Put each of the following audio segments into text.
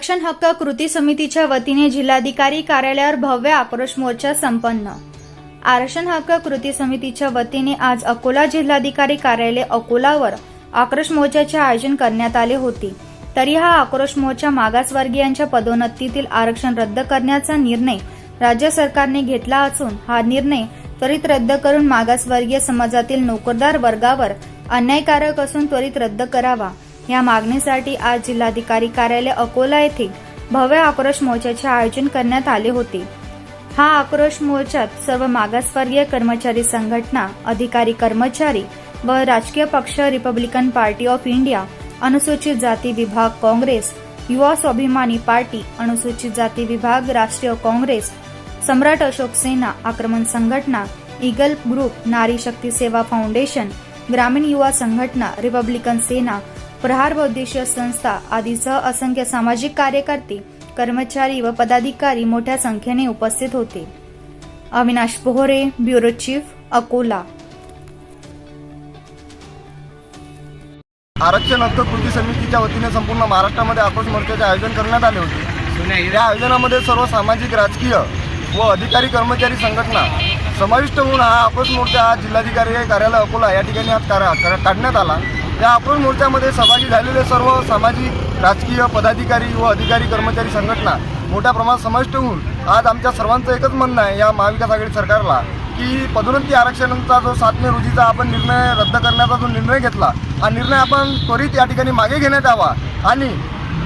आरक्षण हक्क कृती समितीच्या वतीने जिल्हाधिकारी कार्यालयावर भव्य आक्रोश मोर्चा संपन्न. आरक्षण हक्क कृती समितीच्या वतीने आज अकोला जिल्हाधिकारी कार्यालय अकोलावर आक्रोश मोर्चाचे आयोजन करण्यात आले होते. तरी हा आक्रोश मोर्चा मागासवर्गीयांच्या पदोन्नतीतील आरक्षण रद्द करण्याचा निर्णय राज्य सरकारने घेतला असून हा निर्णय त्वरित रद्द करून मागासवर्गीय समाजातील नोकरदार वर्गावर अन्यायकारक असून त्वरित रद्द करावा. या मागणीसाठी आज जिल्हाधिकारी कार्यालय अकोला येथे भव्य आक्रोश मोर्चाचे आयोजन करण्यात आले होते. हा आक्रोश मोर्चात सर्व मागासवर्गीय कर्मचारी संघटना अधिकारी कर्मचारी व राजकीय पक्ष रिपब्लिकन पार्टी ऑफ इंडिया अनुसूचित जाती विभाग काँग्रेस युवा स्वाभिमानी पार्टी अनुसूचित जाती विभाग राष्ट्रीय काँग्रेस सम्राट अशोक सेना आक्रमण संघटना ईगल ग्रुप नारी शक्ती सेवा फाउंडेशन ग्रामीण युवा संघटना रिपब्लिकन सेना प्रहार बौद्धिशीय संस्था आदीसह असंख्य सामाजिक कार्यकर्ते कर्मचारी व पदाधिकारी मोठ्या संख्येने उपस्थित होते. Avinash Pohare bureau chief Akola. आरक्षण हक्क कृती समितीच्या वतीने संपूर्ण महाराष्ट्रामध्ये आक्रोश मोर्चाचे आयोजन करण्यात आले होते. या आयोजनामध्ये सर्व सामाजिक राजकीय व अधिकारी कर्मचारी संघटना समाविष्ट होऊन हा आक्रोश मोर्चा हा जिल्हाधिकारी कार्यालय अकोला या ठिकाणी आज काढण्यात आला. या आक्रोश मोर्चामध्ये सहभागी झालेले सर्व सामाजिक राजकीय पदाधिकारी व अधिकारी कर्मचारी संघटना मोठ्या प्रमाणात समाविष्ट होऊन आज आमच्या सर्वांचं एकच म्हणणं आहे या महाविकास आघाडी सरकारला की पदोन्नती आरक्षणाचा जो सात मे रोजीचा आपण निर्णय रद्द करण्याचा जो निर्णय घेतला हा निर्णय आपण त्वरित या ठिकाणी मागे घेण्यात यावा आणि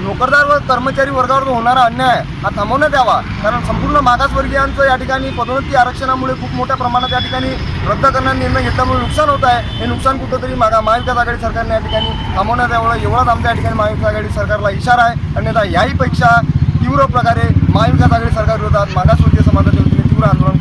नोकरदार व कर्मचारी वर्गावर होणारा अन्याय हा थांबवण्यात यावा. कारण संपूर्ण मागासवर्गीयांचं या ठिकाणी पदोन्नती आरक्षणामुळे खूप मोठ्या प्रमाणात या ठिकाणी रद्द करण्याचा निर्णय घेतल्यामुळे नुकसान होत आहे. हे नुकसान कुठंतरी मागा महाविकास आघाडी सरकारने या ठिकाणी थांबवण्यात यावं. एवढाच आमच्या या ठिकाणी महाविकास आघाडी सरकारला इशारा आहे. अन्यथा याहीपेक्षा तीव्र प्रकारे महाविकास आघाडी सरकार विरोधात मागासवर्गीय समाजाच्या वतीने तीव्र आंदोलन